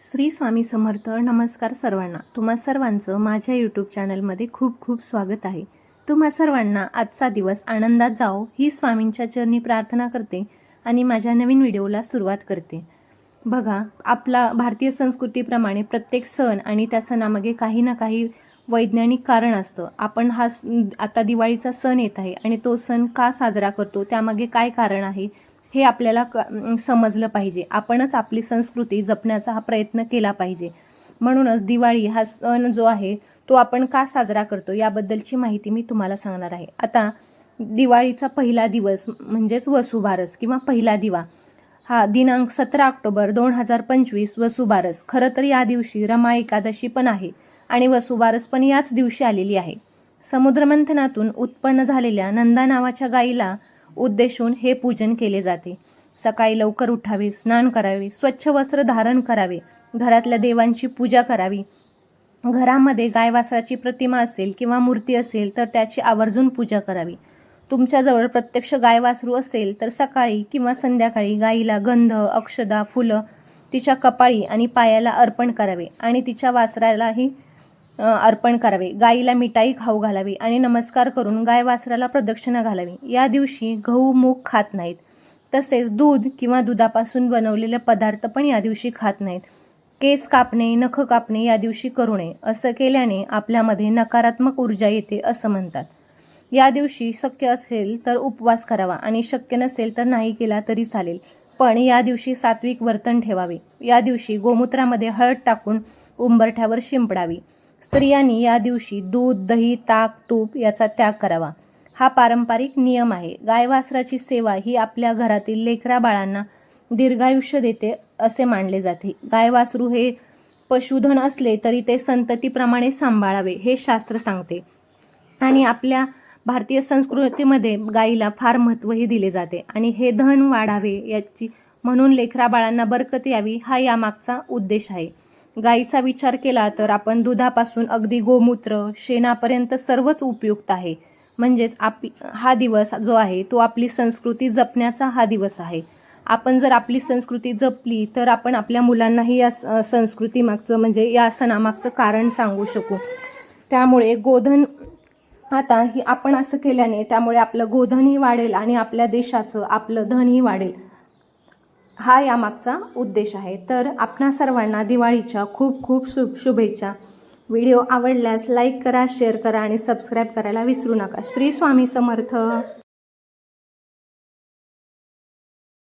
श्री स्वामी समर्थ नमस्कार सर्वांना. तुम्हा सर्वांचं माझ्या यूट्यूब चॅनलमध्ये खूप खूप स्वागत आहे. तुम्हा सर्वांना आजचा दिवस आनंदात जाओ ही स्वामींच्या चरणी प्रार्थना करते आणि माझ्या नवीन व्हिडिओला सुरुवात करते. बघा आपला भारतीय संस्कृतीप्रमाणे प्रत्येक सण आणि त्या सणामागे काही ना काही वैज्ञानिक कारण असतं. आपण हा स- आता दिवाळीचा सण येत आहे आणि तो सण का साजरा करतो? त्यामागे काय कारण आहे? हे आपल्याला क समजलं पाहिजे. आपणच आपली संस्कृती जपण्याचा हा प्रयत्न केला पाहिजे. म्हणूनच दिवाळी हा सण जो आहे तो आपण का साजरा करतो याबद्दलची माहिती मी तुम्हाला सांगणार आहे. आता दिवाळीचा पहिला दिवस म्हणजेच वसुबारस किंवा पहिला दिवा. हा दिनांक सतरा ऑक्टोबर दोन हजार पंचवीस वसुबारस. खरं तर या दिवशी रमा एकादशी पण आहे आणि वसुबारस पण याच दिवशी आलेली आहे. समुद्रमंथनातून उत्पन्न झालेल्या नंदा नावाच्या गायीला उद्देशून हे पूजन केले जाते. सकाळी लवकर उठावे स्नान करावे स्वच्छ वस्त्र धारण करावे घरातल्या देवांची पूजा करावी. घरामध्ये गाय वासराची प्रतिमा असेल किंवा मूर्ती असेल तर त्याची आवर्जून पूजा करावी. तुमच्याजवळ प्रत्यक्ष गाय वासरू असेल तर सकाळी किंवा संध्याकाळी गायीला गंध अक्षदा फुलं तिच्या कपाळी आणि पायाला अर्पण करावे आणि तिच्या वासरालाही अर्पण करावे. गाईला मिठाई खाऊ घालावी आणि नमस्कार करून गाय वासराला प्रदक्षिणा घालावी. या दिवशी गहू मूग खात नाहीत. तसेच दूध किंवा दुधापासून बनवलेले पदार्थ पण या दिवशी खात नाहीत. केस कापणे नख कापणे या दिवशी करू नये. असं केल्याने आपल्यामध्ये नकारात्मक ऊर्जा येते असं म्हणतात. या दिवशी शक्य असेल तर उपवास करावा आणि शक्य नसेल तर नाही केला तरी चालेल. पण या दिवशी सात्विक वर्तन ठेवावे. या दिवशी गोमूत्रामध्ये हळद टाकून उंबरठ्यावर शिंपडावी. स्त्रियांनी या दिवशी दूध दही ताक तूप याचा त्याग करावा. हा पारंपरिक नियम आहे. गाय वासराची सेवा ही आपल्या घरातील लेकरा बाळांना दीर्घायुष्य देते असे मानले जाते. गाय वासरू हे पशुधन असले तरी ते संततीप्रमाणे सांभाळावे हे शास्त्र सांगते. आणि आपल्या भारतीय संस्कृतीमध्ये गाईला फार महत्त्वही दिले जाते. आणि हे धन वाढावे याची म्हणून लेकरा बाळांना बरकत यावी हा यामागचा उद्देश आहे. गाईचा विचार केला तर आपण दुधापासून अगदी गोमूत्र शेणापर्यंत सर्वच उपयुक्त आहे. म्हणजेच आप हा दिवस जो आहे तो आपली संस्कृती जपण्याचा हा दिवस आहे. आपण जर आपली संस्कृती जपली तर आपण आपल्या मुलांनाही या स- संस्कृतीमागचं म्हणजे या सणामागचं कारण सांगू शकू. त्यामुळे गोधन आता ही आपण असं केल्याने त्यामुळे आपलं गोधनही वाढेल आणि आपल्या देशाचं आपलं धनही वाढेल. हा यामागचा उद्देश आहे. तर आपणा सर्वांना दिवाळीच्या खूप खूप शु शुभेच्छा. व्हिडिओ आवडल्यास लाईक करा शेअर करा आणि सबस्क्राईब करायला विसरू नका. श्री स्वामी समर्थ.